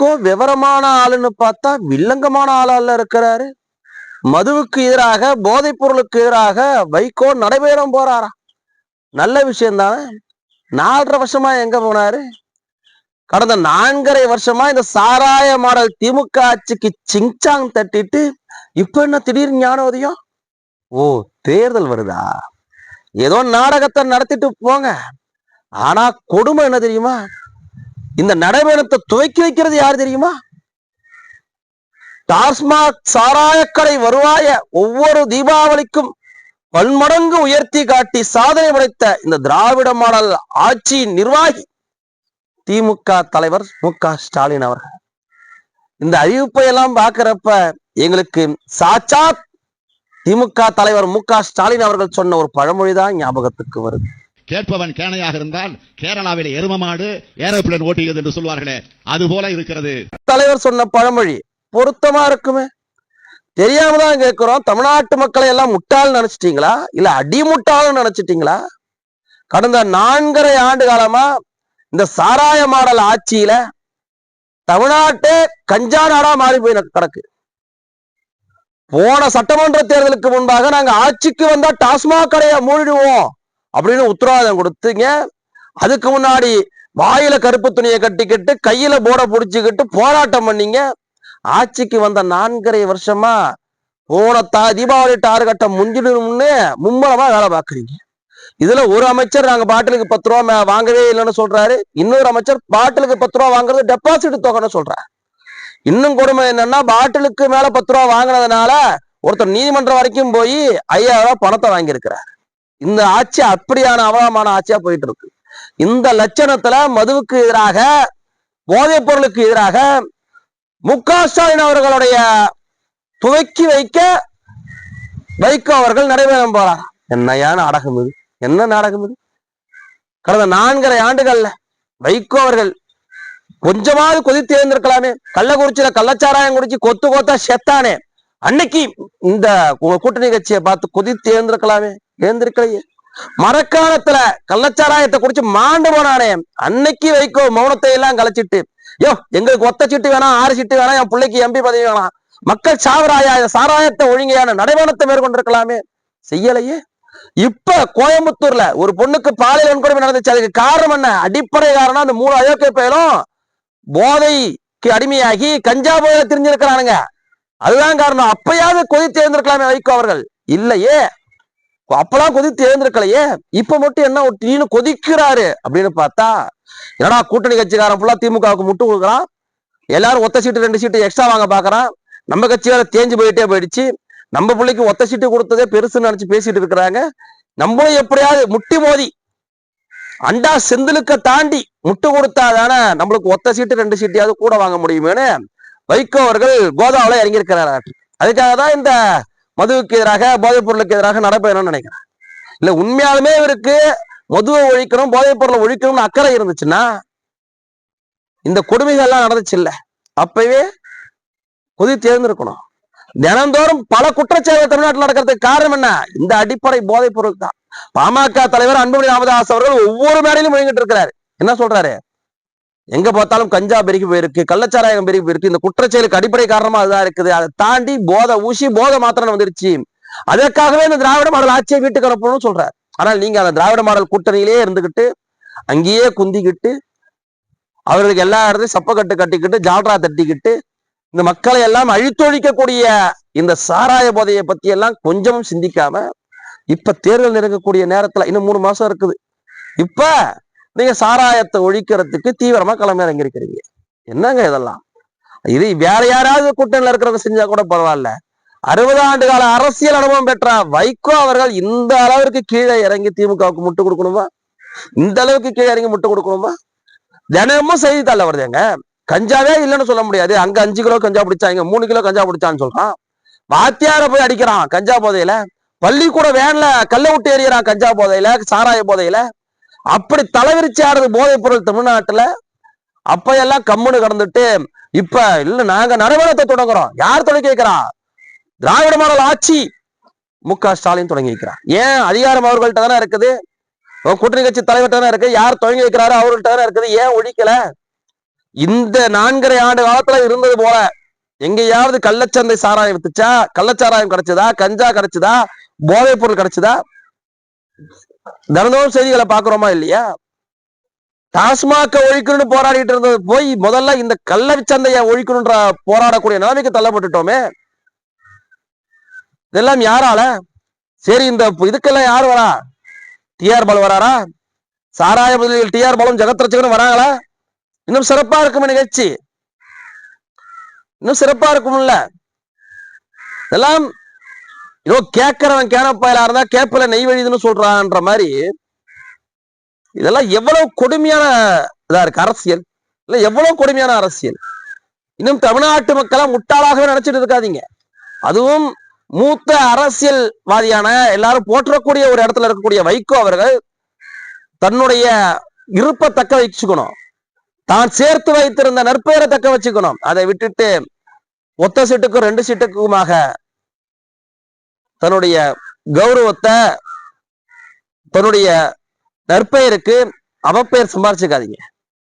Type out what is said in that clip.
மதுவுக்கோ விவரமான ஆளுன்னு பார்த்தா வில்லங்கமான ஆளால இருக்கிறாரு. மதுவுக்கு எதிராக போதைப் பொருளுக்கு எதிராக வைகோ நடைபெறம் போறாரா? நல்ல விஷயம் தானே. நாலரை வருஷமா எங்க போனாரு? கடந்த நான்கரை வருஷமா இந்த சாராய மாடல் திமுக ஆட்சிக்கு சிங்சாங் தட்டிட்டு இப்ப என்ன திடீர் ஞான உதயம் ஓ தேர்தல் வருதா? ஏதோ நாடகத்தை நடத்திட்டு போங்க. ஆனா கொடுமை என்ன தெரியுமா? இந்த நடைபயணத்தை துவக்கி வைக்கிறது யார் தெரியுமா? டாஸ்மாக் சாராயக்கடை வருவாய ஒவ்வொரு தீபாவளிக்கும் பன்மடங்கு உயர்த்தி காட்டி சாதனை படைத்த இந்த திராவிட மாடல் ஆட்சி நிர்வாகி திமுக தலைவர் மு க ஸ்டாலின் அவர்கள். இந்த அறிவிப்பை எல்லாம் பார்க்கிறப்ப எங்களுக்கு சாட்சாத் திமுக தலைவர் மு க ஸ்டாலின் அவர்கள் சொன்ன ஒரு பழமொழிதான் ஞாபகத்துக்கு வருது. கேட்பவன் கேனையாக இருந்தால் கேரளாவில் எரும மாடு ஏரோப்ளேன் ஓட்டுகிறது என்று சொல்வார்களே அது போல இருக்கிறது. தலைவர் சொன்ன பழமொழி பொருத்தமா இருக்குமே? தெரியாம தான் கேட்கிறோம். தமிழ்நாட்டு மக்களை எல்லாம் முட்டாள் நினைச்சிட்டீங்களா? இல்ல அடிமுட்டாள்னு நினைச்சிட்டீங்களா? கடந்த நான்கரை ஆண்டு காலமா இந்த சாராய மாடல் ஆட்சியில தமிழ்நாட்டே கஞ்சா நாடா மாறி போய் கிடக்கு. போன சட்டமன்ற தேர்தலுக்கு முன்பாக நாங்க ஆட்சிக்கு வந்தா டாஸ்மாக் கடையை மூடிடுவோம். அப்படின்னு உத்தரவாதம் கொடுத்தீங்க. அதுக்கு முன்னாடி வாயில கருப்பு துணியை கட்டிக்கிட்டு கையில போட புடிச்சுக்கிட்டு போராட்டம் பண்ணீங்க. ஆட்சிக்கு வந்த நான்கரை வருஷமா போன தா தீபாவளி டார்கெட்டை முஞ்சிடணும்னு மும்மரமா வேலை பார்க்குறீங்க. இதுல ஒரு அமைச்சர் நாங்க பாட்டிலுக்கு பத்து ரூபா மே- வாங்கவே இல்லைன்னு சொல்றாரு. இன்னொரு அமைச்சர் பாட்டிலுக்கு பத்து ரூபா வாங்குறது டெபாசிட் தொகைன்னு சொல்றாரு. இன்னும் கொடுமை என்னன்னா பாட்டிலுக்கு மேல பத்து ரூபா வாங்கினதுனால ஒருத்தர் நீதிமன்றம் வரைக்கும் போய் ஐயாயிரம் ரூபாய் பணத்தை வாங்கியிருக்கிறார். இந்த ஆட்சி அப்படியான அவலமான ஆட்சியா போயிட்டு இருக்கு இந்த லட்சணத்துல மதுவுக்கு எதிராக போதைப் பொருளுக்கு எதிராக மு க ஸ்டாலின் அவர்களுடைய துவக்கி வைக்க வைகோ அவர்கள் நடைபெறும் போறார்? என்னையா நாடகம் இது? என்ன நாடகம் இது? கடந்த நான்கரை ஆண்டுகள்ல வைகோ அவர்கள் கொஞ்சமாவது கொதித்து எழுந்திருக்கலாமே கள்ளக்குறிச்சியில கள்ளச்சாராயம் குடிச்சு கொத்து கொத்தா செத்தானே. அன்னைக்கு இந்த கூட்டணி கட்சியை பார்த்து கொதித்து எழுந்திருக்கலாமே எழுந்திருக்கலையே மரக்காலத்துல கள்ளச்சாராயத்தை குடிச்சு மாண்டு போனானே. அன்னைக்கு வைக்கோ மௌனத்தை எல்லாம் கலைச்சிட்டு யோ எங்களுக்கு ஒத்த சீட்டு வேணாம் ஆறு சீட்டு வேணாம் என் பிள்ளைக்கு எம்பி பதவி வேணாம் மக்கள் சாவராயா சாராயத்தை ஒழுங்கையான நடைமானத்தை மேற்கொண்டிருக்கலாமே. செய்யலையே. இப்ப கோயம்புத்தூர்ல ஒரு பொண்ணுக்கு பாலியல் வன்கொடுமை நடந்துச்சு. அதுக்கு காரணம் என்ன? அடிப்படை காரணம் அந்த மூணு அயோக்கிய பயலும் போதைக்கு அடிமையாகி கஞ்சா போதை தெரிஞ்சிருக்கிறானுங்க. அதுதான் காரணம். அப்பயாவது கொதித்து எழுந்திருக்கலாமே வைகோ அவர்கள். இல்லையே. அப்பெல்லாம் கொதித்து எழுந்திருக்கலையே. இப்ப மட்டும் என்ன ஒரு டீனு கொதிக்கிறாரு அப்படின்னு பார்த்தா என்னடா கூட்டணி கட்சிக்காரன் ஃபுல்லா திமுகவுக்கு முட்டு கொடுக்குறான். எல்லாரும் ஒத்த சீட்டு ரெண்டு சீட்டு எக்ஸ்ட்ரா வாங்க பாக்குறான் நம்ம கட்சி வேற தேஞ்சு போயிட்டே போயிடுச்சு. நம்ம பிள்ளைக்கு ஒத்த சீட்டு கொடுத்ததே பெருசுன்னு நினைச்சு பேசிட்டு இருக்கிறாங்க. நம்மளும் எப்படியாவது முட்டி மோதி அண்டா செந்திலுக்க தாண்டி முட்டு கொடுத்தாதானே நம்மளுக்கு ஒத்த சீட்டு ரெண்டு சீட்டையாவது கூட வாங்க முடியுமேனு வைகோ அவர்கள் கோதாவில இறங்கியிருக்கிறார். அதுக்காக தான் இந்த மதுவுக்கு எதிராக போதைப் பொருளுக்கு எதிராக நடைபெறணும்னு நினைக்கிறேன். இல்ல உண்மையாலுமே இவருக்கு மதுவை ஒழிக்கணும் போதைப் பொருளை ஒழிக்கணும்னு அக்கறை இருந்துச்சுன்னா இந்த கொடுமைகள் எல்லாம் நடந்துச்சு இல்ல. அப்பவே கொதி தேர்ந்திருக்கணும். தினந்தோறும் பல குற்றச்செயல்கள் தமிழ்நாட்டில் நடக்கிறதுக்கு காரணம் என்ன? இந்த அடிப்படை போதைப் பொருள் தான் பாமக தலைவர் அன்புமணி ராமதாஸ் அவர்கள் ஒவ்வொரு மேடையிலும் முழங்கிட்டு இருக்கிறாரு. என்ன சொல்றாரு? எங்க பார்த்தாலும் கஞ்சா பெருகி போயிருக்கு கள்ளச்சாராயம் பெருகி போயிருக்கு. இந்த குற்றச்செயலுக்கு அடிப்படை காரணமா அதுதான் இருக்குது. அதை தாண்டி போதை ஊசி போதை மாத்திரம் வந்துருச்சு. அதற்காகவே இந்த திராவிட மாடல் ஆட்சியை வீட்டுக்கு அனுப்பணும்னு சொல்றாரு. ஆனால் நீங்க அந்த திராவிட மாடல் கூட்டணியிலேயே இருந்துகிட்டு அங்கேயே குந்திக்கிட்டு அவர்களுக்கு எல்லா இடத்தையும் சப்பக்கட்டு கட்டிக்கிட்டு ஜால்ரா தட்டிக்கிட்டு இந்த மக்களை எல்லாம் அழித்தொழிக்கக்கூடிய இந்த சாராய போதையை பத்தி எல்லாம் கொஞ்சமும் சிந்திக்காம இப்ப தேர்தல் நெருங்கக்கூடிய நேரத்துல இன்னும் மூணு மாசம் இருக்குது. இப்ப நீங்க சாராயத்தை ஒழிக்கிறதுக்கு தீவிரமா களமிறங்கிருக்கிறீங்க என்னங்க இதெல்லாம்? இது வேற யாராவது கூட்டணியில் இருக்கிறவங்க செஞ்சா கூட பரவாயில்ல. அறுபது ஆண்டு கால அரசியல் அனுபவம் பெற்ற வைகோ அவர்கள் இந்த அளவிற்கு கீழே இறங்கி திமுகவுக்கு முட்டு கொடுக்கணுமா? இந்த அளவுக்கு கீழே இறங்கி முட்டு கொடுக்கணுமா? தினமும் செய்தித்தாள்ல வருதுங்க கஞ்சாவே இல்லைன்னு சொல்ல முடியாது. அங்க அஞ்சு கிலோ கஞ்சா பிடிச்சாங்க மூணு கிலோ கஞ்சா பிடிச்சான்னு சொல்றான். வாத்தியார போய் அடிக்கிறான் கஞ்சா போதையில. பள்ளிக்கூட வேன்ல கல்ல விட்டு எறியறான் கஞ்சா போதையில சாராய போதையில. அப்படி தலைவிரிச்சு ஆடுறது போதைப் பொருள் தமிழ்நாட்டுல அப்ப எல்லாம் கம்முன்னு கடந்துட்டு இப்ப இல்ல நாங்க நடைமுறைத்தை தொடங்குறோம். யார் தொடங்கி வைக்கிறா? திராவிட மாடல் ஆட்சி மு க ஸ்டாலின் தொடங்கி வைக்கிறார். ஏன்? அதிகாரம் அவர்கள்ட்ட தானே இருக்குது. கூட்டணி கட்சி தலைவர்கிட்ட தானே இருக்கு. யார் தொடங்கி வைக்கிறாரோ அவர்கள்ட்ட தானே இருக்குது. ஏன் ஒழிக்கல? இந்த நான்கரை ஆண்டு காலத்துல இருந்தது போல எங்கேயாவது கள்ளச்சந்தை சாராயம் வித்துச்சா? கள்ளச்சாராயம் கிடைச்சதா? கஞ்சா கிடைச்சதா? போதைப் பொருள் கிடைச்சதா? தினந்தோறும் செய்திகளை பாக்குறோமா இல்லையா? டாஸ்மாக ஒழிக்கணும்னு போராடிட்டு இருந்தது. போய் முதல்ல இந்த கள்ள சந்தையை ஒழிக்கணும்ன்ற போராடக்கூடிய நிலைமைக்கு தள்ளப்பட்டுட்டோமே. இதெல்லாம் யாரால? சரி இந்த இதுக்கெல்லாம் யார் வரா? டிஆர் பாலு வராரா? சாராய முதலில் டிஆர் பாலும் ஜெகத்ரட்சகனும் வராங்களா? இன்னும் சிறப்பா இருக்கும் நிகழ்ச்சி. இன்னும் சிறப்பா இருக்கும்ல. இதெல்லாம் ஏதோ கேட்கறவன் கேனப்பாயிலா இருந்தா கேப்பல நெய் வழிதுன்னு சொல்றான்ற மாதிரி. இதெல்லாம் எவ்வளவு கொடுமையான இதா இருக்கு அரசியல். இல்ல எவ்வளவு கொடுமையான அரசியல். இன்னும் தமிழ்நாட்டு மக்களை முட்டாளாகவே நினைச்சிட்டு இருக்காதீங்க. அதுவும் மூத்த அரசியல்வாதியான எல்லாரும் போற்றக்கூடிய ஒரு இடத்துல இருக்கக்கூடிய வைகோ அவர்கள் தன்னுடைய இருப்பை தக்க வச்சுக்கணும். தான் சேர்த்து வைத்திருந்த நற்பெயரை தக்க வச்சுக்கணும். அதை விட்டுட்டு ஒத்த சீட்டுக்கும் ரெண்டு சீட்டுக்குமாக தன்னுடைய கௌரவத்தை தன்னுடைய நற்பெயருக்கு அவப்பெயர் சம்பாரிச்சுக்காதீங்க.